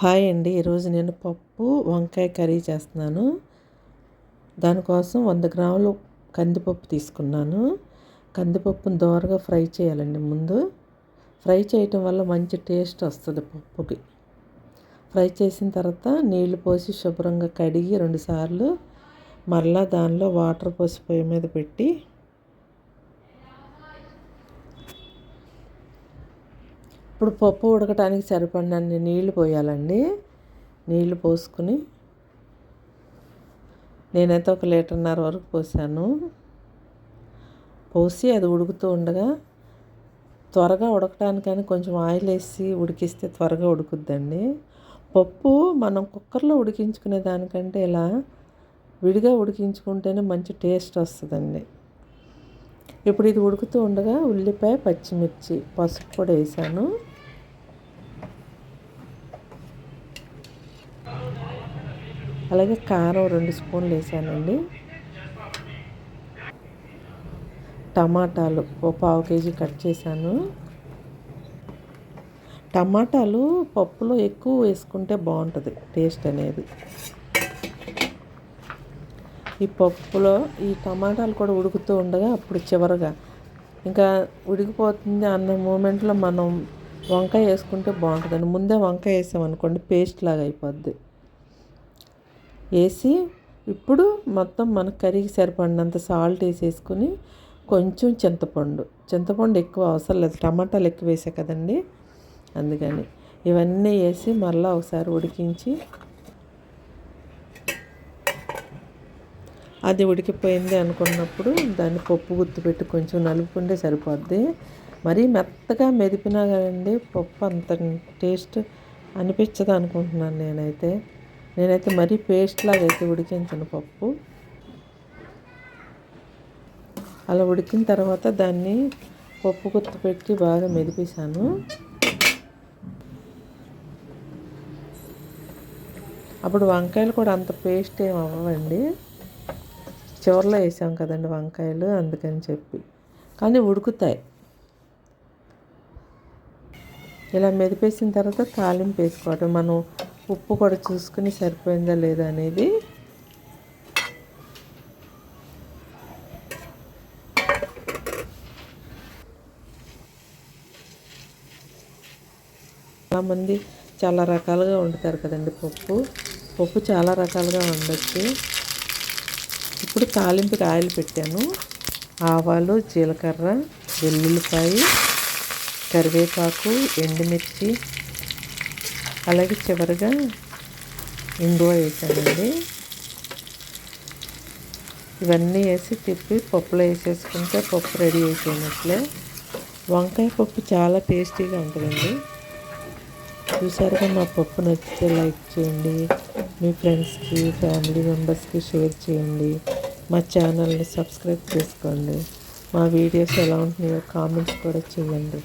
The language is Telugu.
హాయ్ అండి. ఈరోజు నేను పప్పు వంకాయ కర్రీ చేస్తున్నాను. దానికోసం వంద గ్రాములు కందిపప్పు తీసుకున్నాను. కందిపప్పును దోరగా ఫ్రై చేయాలండి ముందు. ఫ్రై చేయటం వల్ల మంచి టేస్ట్ వస్తుంది పప్పుకి. ఫ్రై చేసిన తర్వాత నీళ్ళు పోసి శుభ్రంగా కడిగి రెండుసార్లు మరలా దానిలో వాటర్ పోసి పొయ్యి మీద పెట్టి ఇప్పుడు పప్పు ఉడకటానికి సరిపడినన్ని నీళ్ళు పోయాలండి. నీళ్ళు పోసుకుని నేనైతే ఒక లీటర్న్నర వరకు పోసాను. పోసి అది ఉడుకుతూ ఉండగా త్వరగా ఉడకటానికని కొంచెం ఆయిల్ వేసి ఉడికిస్తే త్వరగా ఉడుకుద్దండి. పప్పు మనం కుక్కర్లో ఉడికించుకునే దానికంటే ఇలా విడిగా ఉడికించుకుంటేనే మంచి టేస్ట్ వస్తుందండి. ఇప్పుడు ఇది ఉడుకుతూ ఉండగా ఉల్లిపాయ పచ్చిమిర్చి పసుపు కూడా వేసాను. అలాగే కారం రెండు స్పూన్లు వేసానండి. టమాటాలు ఓ పావు కేజీ కట్ చేశాను. టమాటాలు పప్పులో ఎక్కువ వేసుకుంటే బాగుంటుంది టేస్ట్ అనేది. ఈ పప్పులో ఈ టమాటాలు కూడా ఉడుకుతూ ఉండగా అప్పుడు చివరగా. ఇంకా ఉడికిపోతుంది అన్న మూమెంట్లో మనం వంకాయ వేసుకుంటే బాగుంటుందండి. ముందే వంకాయ వేసామనుకోండి పేస్ట్ లాగా అయిపోద్ది. వేసి ఇప్పుడు మొత్తం మన కర్రీకి సరిపడినంత సాల్ట్ వేసేసుకుని కొంచెం చింతపండు. చింతపండు ఎక్కువ అవసరం లేదు. టమాటాలు ఎక్కువ వేసా కదండి. అందుకని ఇవన్నీ వేసి మళ్ళీ ఒకసారి ఉడికించి అది ఉడికిపోయింది అనుకున్నప్పుడు దాన్ని పప్పు గుర్తు పెట్టి కొంచెం నలుపుకుంటే సరిపోద్ది. మరీ మెత్తగా మెదిపినా కదండి పప్పు అంత టేస్ట్ అనిపించదు అనుకుంటున్నాను నేనైతే. నేనైతే మరీ పేస్ట్ లాగా అయితే ఉడికించను పప్పు. అలా ఉడికిన తర్వాత దాన్ని పప్పు గుర్తు పెట్టి బాగా మెదిపేశాను. అప్పుడు వంకాయలు కూడా అంత పేస్ట్ ఏమి అవ్వండి చివరిలో వేసాం కదండి వంకాయలు అందుకని చెప్పి. కానీ ఉడుకుతాయి. ఇలా మెదిపేసిన తర్వాత తాలింపు వేసుకోవటం మనం ఉప్పు కూడా చూసుకుని సరిపోయిందా లేదా అనేది. చాలామంది చాలా రకాలుగా వండుతారు కదండి పప్పు. పప్పు చాలా రకాలుగా వండొచ్చు. ఇప్పుడు తాలింపుకి ఆయిల్ పెట్టాను. ఆవాలు జీలకర్ర వెల్లుల్లిపాయ కరివేపాకు ఎండుమిర్చి అలాగే చివరిగా ఇంగువ వేసానండి ఇవన్నీ వేసి తిప్పి పప్పులో వేసేసుకుంటే పప్పు రెడీ అయిపోయినట్లే వంకాయ పప్పు చాలా టేస్టీగా ఉంటుందండి. చూసారుగా మా పప్పు నచ్చితే లైక్ చేయండి మీ ఫ్రెండ్స్కి ఫ్యామిలీ మెంబర్స్కి షేర్ చేయండి మా ఛానల్ని సబ్స్క్రైబ్ చేసుకోండి. మా వీడియోస్ ఎలా ఉంటున్నాయో కామెంట్స్ కూడా చేయండి.